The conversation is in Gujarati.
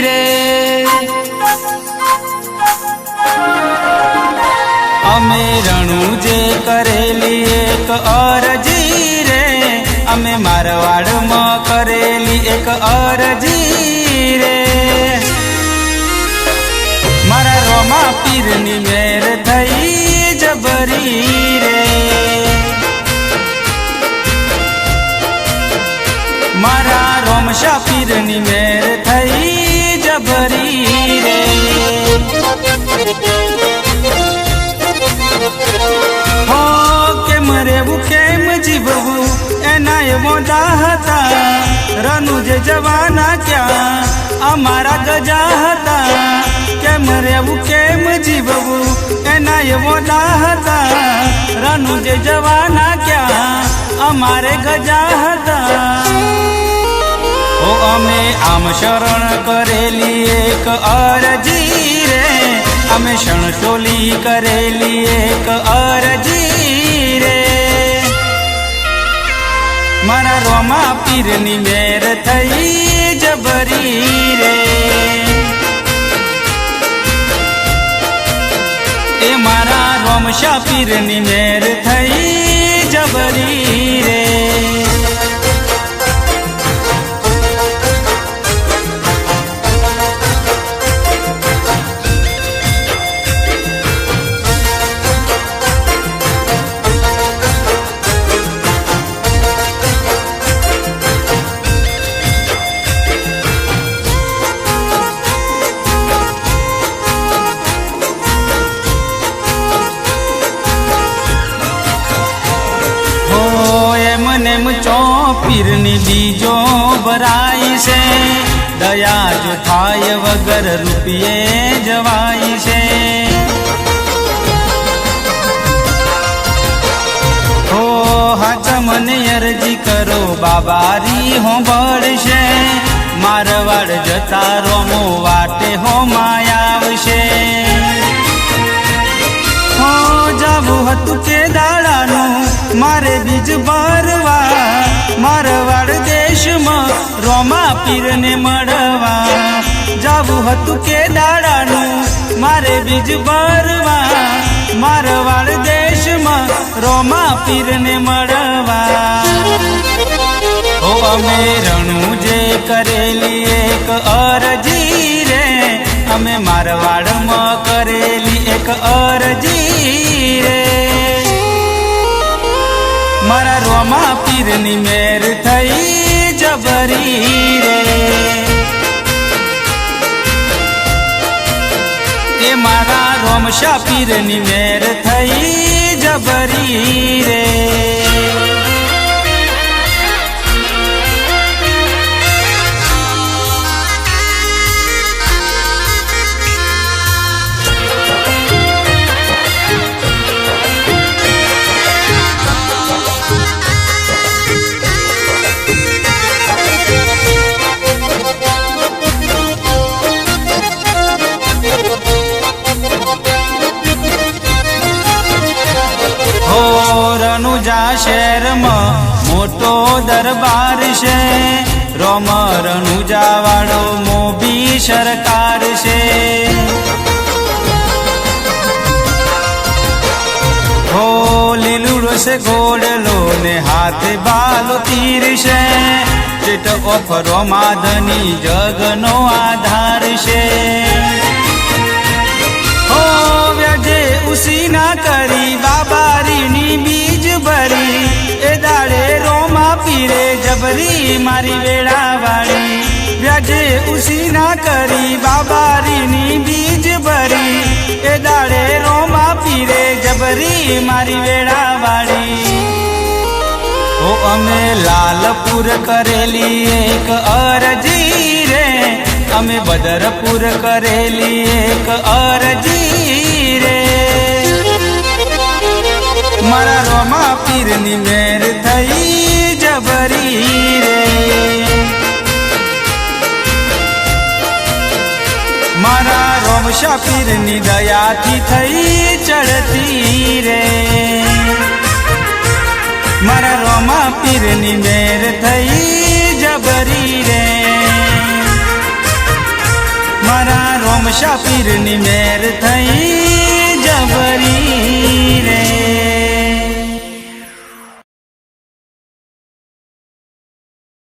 રે. અમે રણું જે કરેલી એક અરજી રે. અમે મારવાડમાં કરેલી એક અરજી રે. મારા રોમા પીરની મેર થઈ જબરી રે. મારા રોમશા પીરની અમારા ગજા હતા. કેમ રહેવું, કેમ જીવવું, એના એવો દા હતા. રનુ જે જવાના ક્યાં, અમારે ગજા હતા. ઓ અમે આમ શરણ કરેલી એક અરજી રે. અમે શણસોલી કરેલી એક અરજી રે. મારા રોમા પીરની મેર થઈ જબરી રે એ મારા રોમશા પીરની મેર એમને ચો પીરની બીજો ભરાય છે. દયા જો થાય વગર રૂપિયે જવાય છે. હો હાચ મને અરજી કરો, બાબારી હો બળશે મારવાડ જતા રોમો પીરને મળવા જાવું હતું કે દાડાનું? મારે બીજ ભરવા. મારવાડ દેશમાં રોમા પીરને મળવા. ઓ અમે રણું જે કરેલી એક અરજી રે, અમે મારવાડમાં કરેલી એક અરજી રે. મારા રોમા પીરની મેર થઈ જબરી રોમશા પીરની મેર થઈ જબરી રે? શહેરમાં મોટો દરબાર છે. રોમ રણુજાવાળો મોબી સરકાર છે. હો લીલું છે ગોડલો ને હાથે બાલો તીર છે. ચેટ ઓફરો માધની જગનો આધાર છે. હો મારી વેળા વાળી વ્યાજે ઉસી ના કરી, બાબારીની બીજ ભરી, એ દાડે રોમા પીરે જબરી મારી વેળા વાળી ઓ, અમે લાલપુર કરેલી એક અરજી રે, અમે બદરપુર કરેલી એક અરજી રે. મારા રોમા પીરની મેર પરીક્ષા પીરની દયાથી થઈ ચડતી રે. મારા રોમા પીરની મેર થઈ જબરી રે. મારા રોમશા પીરની મેર થઈ જબરી રે.